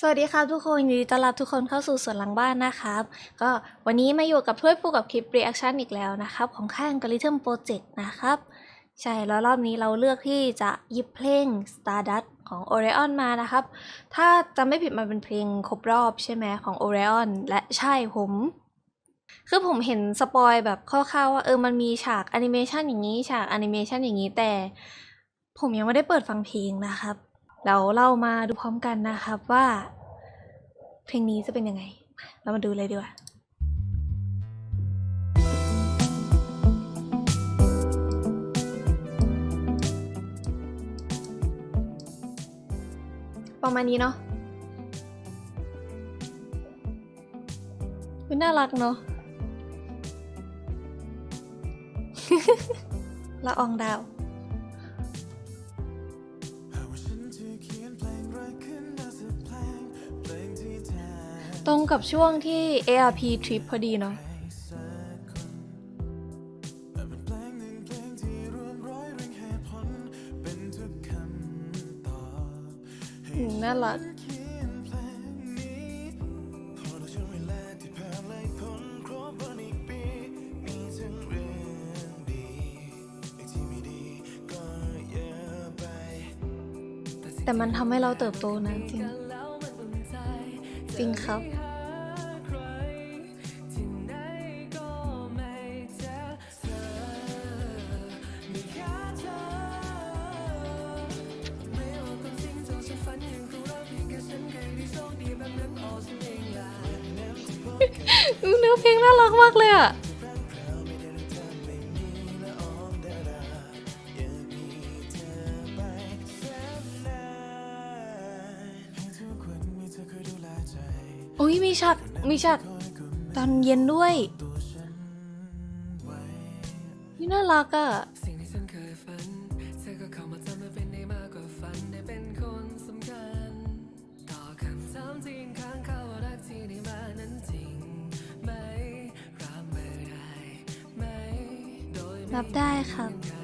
สวัสดีครับทุกคนยินดีต้อนรับทุกคนเข้าสู่สวนหลังบ้านนะครับ ก็วันนี้มาอยู่กับถ้วยผู้กับคลิป reaction อีกแล้วนะครับ ของค่าย Algorithm Project นะครับ ใช่แล้วรอบนี้เราเลือกที่จะหยิบเพลง Stardust ของ Orion มานะครับ ถ้าจำไม่ผิดมันเป็นเพลงครบรอบใช่ไหมของ Orion และใช่ผมคือผมเห็นสปอยแบบคร่าวๆว่าเออมันมีฉากแอนิเมชันอย่างนี้ฉากแอนิเมชันอย่างนี้แต่ ผมยังไม่ได้เปิดฟังเพลงนะครับ แล้วเรามาดูพร้อมกันนะครับว่า เพลงนี้จะเป็นยังไง เรามาดูเลยดีกว่าประมาณนี้เนาะมันน่ารักเนาะละอองดาว ตรงกับช่วงที่ ARP trip พอดีเนาะน่ารักแต่มันทำให้เราเติบโตนะจริง จริงครับ เนื้อเพลงน่ารักมากเลยอะโอ้ยมีฉากมีฉากตอนเย็นด้วยนี่น่ารักอะ รับได้ครับ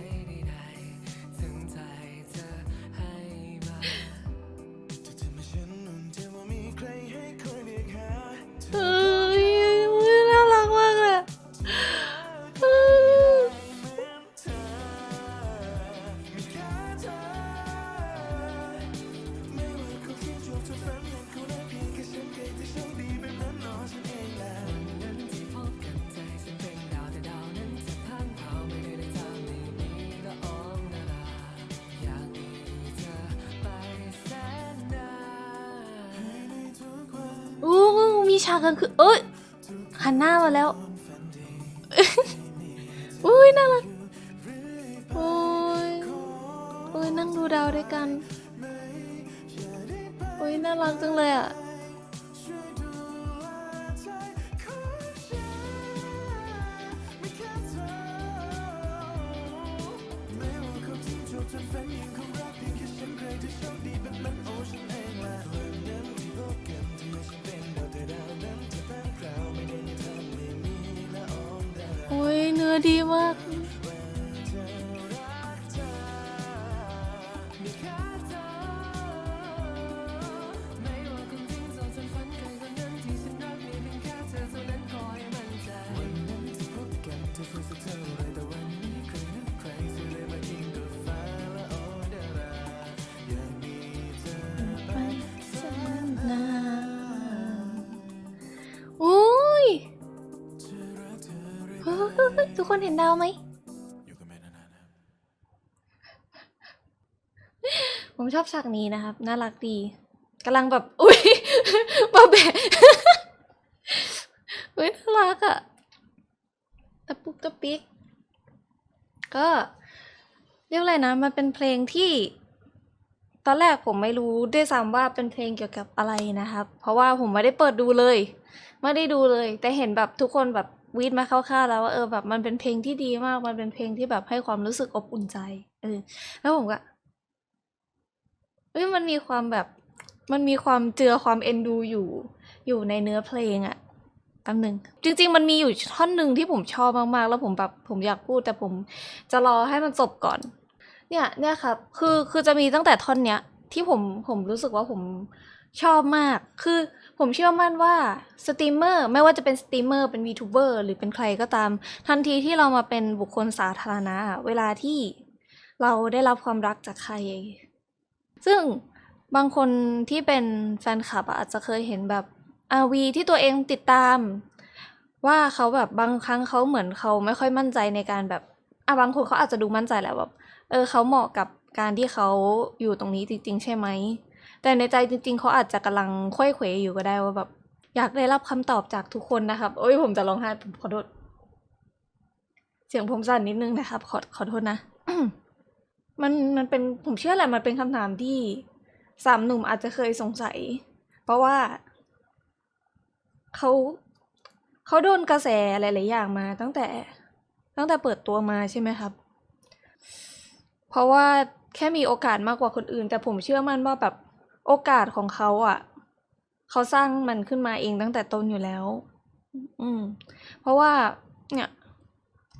ฉากกันคือเอ้ยหันหน้ามาแล้วอุ้ยน่ารักโอ้ยโอ้ยนั่งดูดาวด้วยกันโอ้ยน่ารักจังเลยอะ ดีมาก กคนเห็นดาวไหมผมชอบฉากนี้นะครับ น่ารักดีกำลังแบบ อุ้ยมาแบะเฮ้ยน่ารักอะตะปุกตะปิก ก็เรียกอะไรนะ มันเป็นเพลงที่ ตอนแรกผมไม่รู้ด้วยซ้ำว่าเป็นเพลงเกี่ยวกับอะไรนะครับ เพราะว่าผมไม่ได้เปิดดูเลย ไม่ได้ดูเลย แต่เห็นแบบทุกคนแบบ วีดมาคร่าวๆแล้วว่าเออแบบมันเป็นเพลงที่ดีมาก มันเป็นเพลงที่แบบให้ความรู้สึกอบอุ่นใจเออแล้วผมก็เฮ้ยมันมีความแบบ มันมีความเจือความเอ็นดูอยู่ อยู่ในเนื้อเพลงอะแป๊บหนึ่งจริง ๆ มันมีอยู่ท่อนหนึ่งที่ผมชอบมากๆ แล้วผมแบบผมอยากพูด แต่ผมจะรอให้มันจบก่อน เนี่ยเนี่ยครับ คือคือจะมีตั้งแต่ท่อนเนี้ยที่ผมผมรู้สึกว่าผมชอบมาก คือ ผมเชื่อมั่นว่าสตรีมเมอร์ไม่ว่าจะเป็นสตรีมเมอร์เป็น VTuber หรือเป็นใครก็ตาม ทันทีที่เรามาเป็นบุคคลสาธารณะ เวลาที่เราได้รับความรักจากใคร ซึ่งบางคนที่เป็นแฟนคลับอะอาจจะเคยเห็นแบบอาวีที่ตัวเองติดตาม ว่าเขาแบบบางครั้งเขาเหมือนเขาไม่ค่อยมั่นใจในการแบบอะบางคนเขาอาจจะดูมั่นใจแหละแบบเออเขาเหมาะกับการที่เขาอยู่ตรงนี้จริงๆ ใช่ไหม แต่ในใจจริง ๆ เขาอาจจะกำลังค่อยเขวอยู่ก็ได้ว่าแบบอยากได้รับคำตอบจากทุกคนนะครับ โอ้ยผมจะร้องไห้ผมขอโทษ เสียงผมสั่นนิดนึงนะครับ ขอขอโทษนะ มันมันเป็นผมเชื่อแหละมันเป็นคำถามที่สามหนุ่มอาจจะเคยสงสัย เพราะว่าเขาเขาโดนกระแสหลายๆอย่างมา ตั้งแต่ ตั้งแต่เปิดตัวมาใช่ไหมครับ เพราะว่าแค่มีโอกาสมากกว่าคนอื่น แต่ผมเชื่อมั่นว่าแบบ โอกาสของเขาอะเขาสร้างมันขึ้นมาเองตั้งแต่ต้นอยู่แล้ว อืม เพราะว่า เนี่ย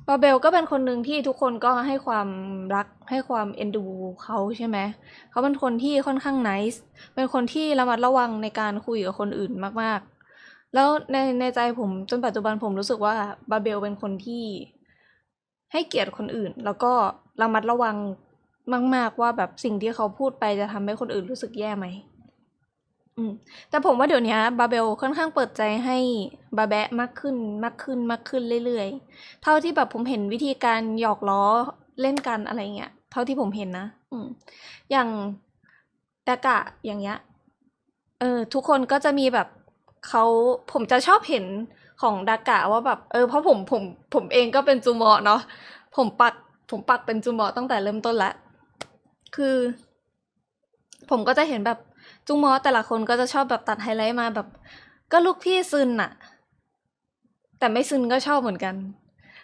บาเบลก็เป็นคนหนึ่งที่ทุกคนก็ให้ความรักให้ความเอ็นดูเขาใช่ไหม เขาเป็นคนที่ค่อนข้างไนส์เป็นคนที่ระมัดระวังในการคุยกับคนอื่นมากๆ แล้วในในใจผมจนปัจจุบันผมรู้สึกว่าบาเบลเป็นคนที่ให้เกียรติคนอื่น แล้วก็ระมัดระวัง มาก ๆ ว่าแบบสิ่งที่เขาพูดไปจะทำให้คนอื่นรู้สึกแย่ไหมอืมแต่ผมว่าเดี๋ยวนี้บาเบลค่อนข้างเปิดใจให้บาแบะมากขึ้นมากขึ้นมากขึ้นเรื่อยๆ เท่าที่แบบผมเห็นวิธีการหยอกล้อเล่นกันอะไรเงี้ยเท่าที่ผมเห็นนะ อืมอย่างดากะอย่างเงี้ยเออทุกคนก็จะมีแบบเขาผมจะชอบเห็นของดากะว่าแบบ เออเพราะผมผมผมเองก็เป็นจูมอเนาะผมปักผมปักเป็นจูมอตั้งแต่เริ่มต้นละ คือ ผมก็จะเห็นแบบจุงมอแต่ละคนก็จะชอบแบบตัดไฮไลท์มาแบบ ก็ลูกพี่ซึนอะแต่ไม่ซึนก็ชอบเหมือนกัน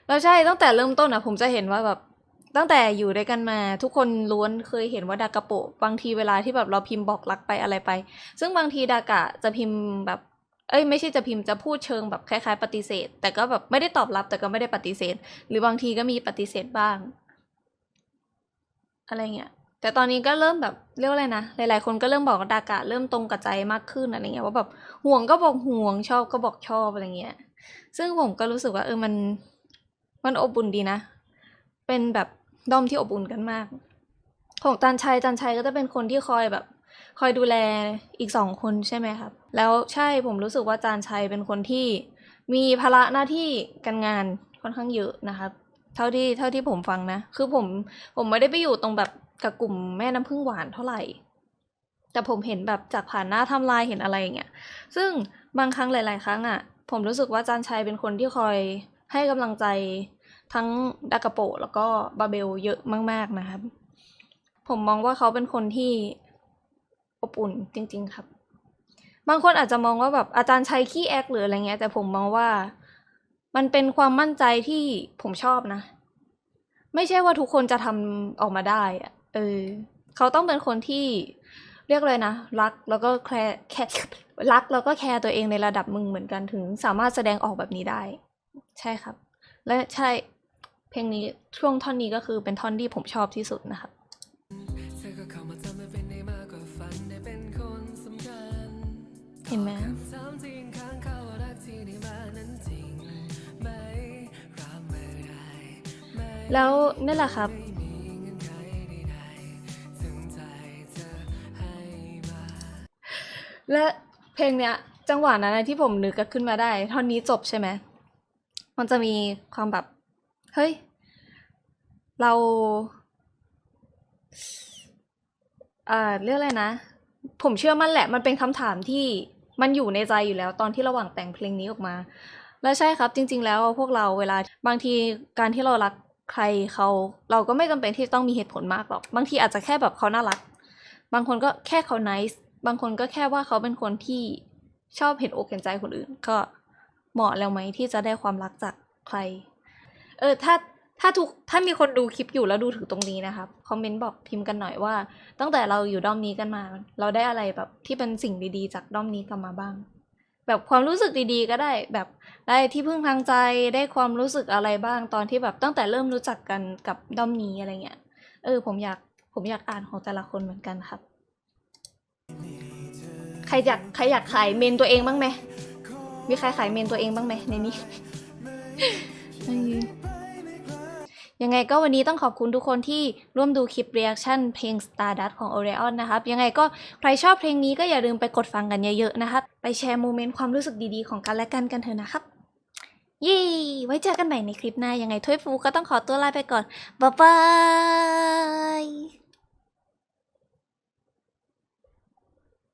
แล้วใช่ตั้งแต่เริ่มต้นอะผมจะเห็นว่าแบบตั้งแต่อยู่ด้วยกันมา ทุกคนล้วนเคยเห็นว่าดากะโปะบางทีเวลาที่แบบเราพิมพ์บอกรักไปอะไรไป ซึ่งบางทีดากะจะพิมพ์แบบ เอ้ยไม่ใช่จะพิมพ์จะพูดเชิงแบบคล้ายๆ ปฏิเสธ แต่ก็แบบไม่ได้ตอบรับแต่ก็ไม่ได้ปฏิเสธ หรือบางทีก็มีปฏิเสธบ้าง อะไรเงี้ย แต่ตอนนี้ก็เริ่มแบบเรียกว่าอะไรนะ หลาย ๆ คนก็เริ่มบอกดากะเริ่มตรงกับใจมากขึ้นอะไรเงี้ยว่าแบบห่วงก็บอกห่วงชอบก็บอกชอบอะไรเงี้ย ซึ่งผมก็รู้สึกว่าเออมันมันอบอุ่นดีนะ เป็นแบบด้อมที่อบอุ่นกันมาก ของจันชัยจันชัยก็จะเป็นคนที่คอยแบบ คอยดูแลอีกสองคนใช่ไหมครับ แล้วใช่ผมรู้สึกว่าจานชัยเป็นคนที่มีภาระหน้าที่การงานค่อนข้างเยอะนะครับ เท่าที่เท่าที่ผมฟังนะ คือผมผมไม่ได้ไปอยู่ตรงแบบ กับกลุ่มแม่น้ำพึ่งหวานเท่าไหร่ แต่ผมเห็นแบบจากผ่านหน้าทำลายเห็นอะไรอย่างเงี้ยซึ่งบางครั้งหลาย ๆ ครั้งอะ ผมรู้สึกว่าจานชัยเป็นคนที่คอยให้กำลังใจทั้งดากาโปะแล้วก็บาเบลเยอะมาก ๆ นะครับ ผมมองว่าเขาเป็นคนที่อบอุ่นจริง ๆ ครับ บางคนอาจจะมองว่าแบบอาจารย์ชัยขี้แอคหรืออะไรเงี้ย แต่ผมมองว่ามันเป็นความมั่นใจที่ผมชอบนะ ไม่ใช่ว่าทุกคนจะทำออกมาได้อะ เออเขาต้องเป็นคนที่เรียกเลยนะ รักแล้วก็แคร์แคร์รักแล้วก็แคร์ตัวเองในระดับมึงเหมือนกันถึง สามารถแสดงออกแบบนี้ได้ ใช่ครับ และใช่เพลงนี้ช่วงท่อนนี้ก็คือเป็นท่อนที่ผมชอบที่สุดนะครับ เห็นไหมถามจริงค้างเขาว่ารักที่ได้มานั้นจริงไหมรับไม่ได้ไหมแล้วนี่แหละครับ และเพลงเนี้ย จังหวะนั้นที่ผมนึกก็ขึ้นมาได้ท่อนนี้จบใช่ไหมมันจะมีความแบบ เฮ้ย เราอ่าเรื่องอะไรนะ ผมเชื่อมั่นแหละ มันเป็นคำถามที่มันอยู่ในใจอยู่แล้วตอนที่ระหว่างแต่งเพลงนี้ออกมา แล้วใช่ครับจริง ๆ แล้วพวกเราเวลาบางทีการที่เรารักใครเขาเราก็ไม่จำเป็นที่ต้องมีเหตุผลมากหรอก บางทีอาจจะแค่แบบเขาน่ารัก บางคนก็แค่เขา nice บางคนก็แค่ว่าเขาเป็นคนที่ชอบเห็นอกเห็นใจคนอื่น ก็เหมาะแล้วไหมที่จะได้ความรักจากใคร เออถ้าถ้าทุกถ้ามีคนดูคลิปอยู่แล้วดูถึงตรงนี้นะครับคอมเมนต์บอกพิมพ์กันหน่อยว่า ตั้งแต่เราอยู่ด้อมนี้กันมา เราได้อะไรแบบที่เป็นสิ่งดีๆ จากด้อมนี้กลับมาบ้าง แบบความรู้สึกดีๆ ก็ได้แบบได้ที่พึ่งทางใจได้ความรู้สึกอะไรบ้างตอนที่แบบตั้งแต่เริ่มรู้จักกันกับด้อมนี้อะไรเงี้ยเออผมอยากผมอยากอ่านของแต่ละคนเหมือนกันครับ ครอยากใครอยากขายเมนตัวเองบ้างไหมมีใครขายเมนตัวเองบ้างไหมในนี้ ยังไงก็วันนี้ต้องขอบคุณทุกคนที่ร่วมดูคลิป reaction เพลง Stardust ของ Orion นะครับ ยังไงก็ใครชอบเพลงนี้ก็อย่าลืมไปกดฟังกันเยอะๆนะครับ ไปแชร์โมเมนต์ความรู้สึกดีๆของกันและกันกันเถอะนะครับเย้ไว้เจอกันใหม่ในคลิปหน้า ยังไงถ้วยฟูก็ต้องขอตัวลาไปก่อน บ๊ายบาย